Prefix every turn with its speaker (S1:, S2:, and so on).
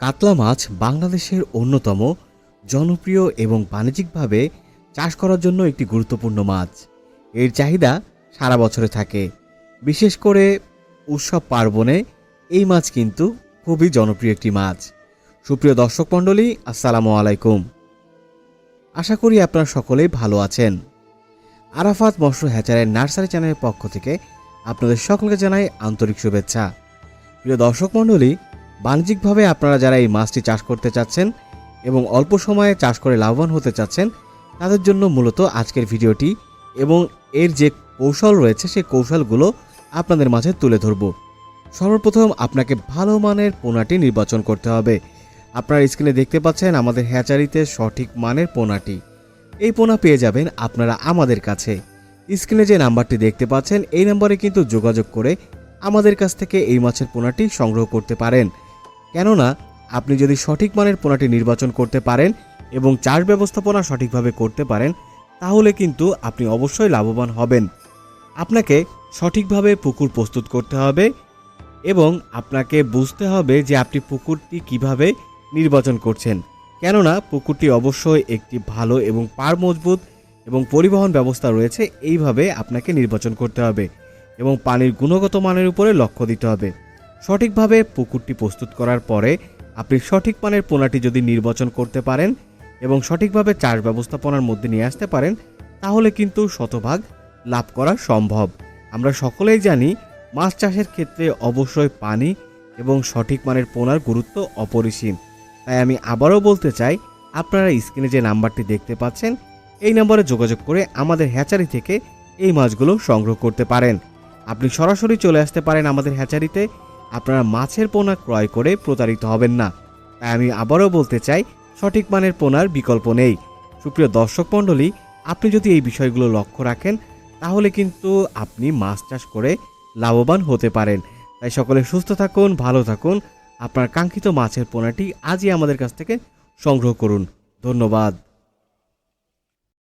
S1: কাতলা মাছ বাংলাদেশের অন্যতম, জনপ্রিয় এবং বাণিজ্যিকভাবে চাষ করার জন্য একটি গুরুত্বপূর্ণ মাছ। এর চাহিদা সারা বছরে থাকে। বিশেষ করে উৎসব পার্বণে এই মাছ কিন্তু খুবই জনপ্রিয় একটি মাছ। সুপ্রিয় দর্শক মণ্ডলী, আসসালামু আলাইকুম। আশা করি আপনারা সকলেই ভালো আছেন। আরাফাত মৎস্য হ্যাচারের নার্সারি চ্যানেলের পক্ষ থেকে আপনাদের সকলকে জানাই আন্তরিক শুভেচ্ছা। প্রিয় দর্শক মণ্ডলী বাণিজ্যিকভাবে আপনারা যারা এই মাছটি চাষ করতে চাচ্ছেন এবং অল্প সময়ে চাষ করে লাভবান হতে চাচ্ছেন, তাদের জন্য মূলত আজকের ভিডিওটি এবং এর যে কৌশল রয়েছে, সেই কৌশলগুলো আপনাদের মাঝে তুলে ধরব। সর্বপ্রথম আপনাকে ভালো মানের পোনাটি নির্বাচন করতে হবে। আপনার স্ক্রিনে দেখতে পাচ্ছেন আমাদের হ্যাচারিতে সঠিক মানের পোনাটি। এই পোনা পেয়ে যাবেন আপনারা আমাদের কাছে। স্ক্রিনে যে নাম্বারটি দেখতে পাচ্ছেন, এই নম্বরে কিন্তু যোগাযোগ করে আমাদের কাছ থেকে এই মাছের পোনাটি সংগ্রহ করতে পারেন। কেননা আপনি যদি সঠিক মানের পোনাটি নির্বাচন করতে পারেন এবং চাষ ব্যবস্থাপনা সঠিকভাবে করতে পারেন, তাহলে কিন্তু আপনি অবশ্যই লাভবান হবেন। আপনাকে সঠিকভাবে পুকুর প্রস্তুত করতে হবে এবং আপনাকে বুঝতে হবে যে আপনি পুকুরটি কীভাবে নির্বাচন করছেন। কেননা পুকুরটি অবশ্যই একটি ভালো এবং পার মজবুত এবং পরিবহন ব্যবস্থা রয়েছে, এইভাবে আপনাকে নির্বাচন করতে হবে এবং পানির গুণগত মানের উপরে লক্ষ্য দিতে হবে। সঠিকভাবে পুকুরটি প্রস্তুত করার পরে আপনি সঠিক মানের পোনাটি যদি নির্বাচন করতে পারেন এবং সঠিকভাবে চাষ ব্যবস্থাপনার মধ্যে নিয়ে আসতে পারেন, তাহলে কিন্তু শতভাগ লাভ করা সম্ভব। আমরা সকলেই জানি মাছ চাষের ক্ষেত্রে অবশ্যই পানি এবং সঠিক মানের পোনার গুরুত্ব অপরিসীম। তাই আমি আবারও বলতে চাই, আপনারা স্ক্রিনে যে নাম্বারটি দেখতে পাচ্ছেন, এই নম্বরে যোগাযোগ করে আমাদের হ্যাচারি থেকে এই মাছগুলো সংগ্রহ করতে পারেন। আপনি সরাসরি চলে আসতে পারেন আমাদের হ্যাচারিতে আপনারা মাছের পোনা ক্রয় করে প্রতারিত হবেন না। তাই আমি আবারও বলতে চাই, সঠিক মানের পোনার বিকল্প নেই। সুপ্রিয় দর্শক মণ্ডলী, আপনি যদি এই বিষয়গুলো লক্ষ্য রাখেন, তাহলে কিন্তু আপনি মাছ চাষ করে লাভবান হতে পারেন। তাই সকলে সুস্থ থাকুন, ভালো থাকুন। আপনার কাঙ্ক্ষিত মাছের পোনাটি আজই আমাদের কাছ থেকে সংগ্রহ করুন। ধন্যবাদ।